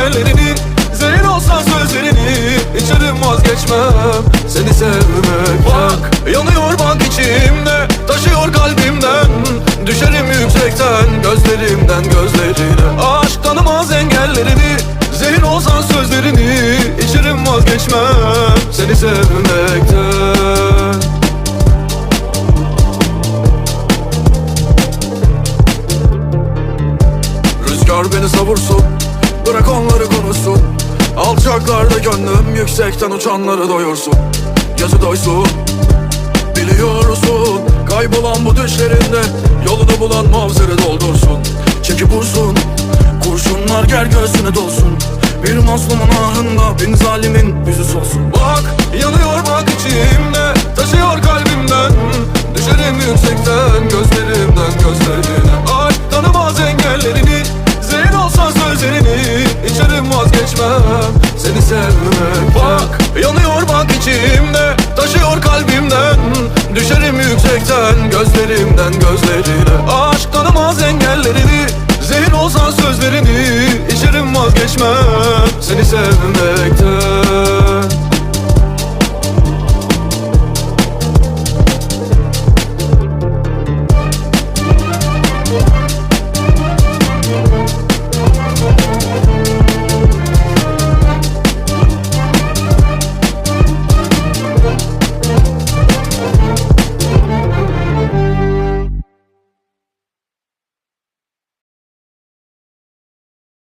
engellerini Zehir olsan sözlerini İçerim vazgeçmem. Seni sevmek Bak yanıyor bak içimde Taşıyor kalbimden. Düşerim yüksekten Gözlerimden gözlerine. Aşk tanımaz engellerini Zehir olsan sözlerini İçerim vazgeçmem. Seni sevmekten. Rüzgar beni savursun Bırak onları konuşsun Alçaklarda gönlüm yüksekten uçanları doyursun. Gözü doysun. Biliyorsun Kaybolan bu düşlerinde Yolunu bulan mavzeri doldursun. Çekip vursun. Kurşunlar gel göğsüne dolsun. Bir mazlumun ahında bin zalimin yüzü solsun yanıyor bak içimde Taşıyor kalbimden. Düşerim yüksekten Gözlerimden gözlerine. Aşk tanımaz engellerini Zehir olsan sözlerini. İçerim vazgeçmem Seni sevmekten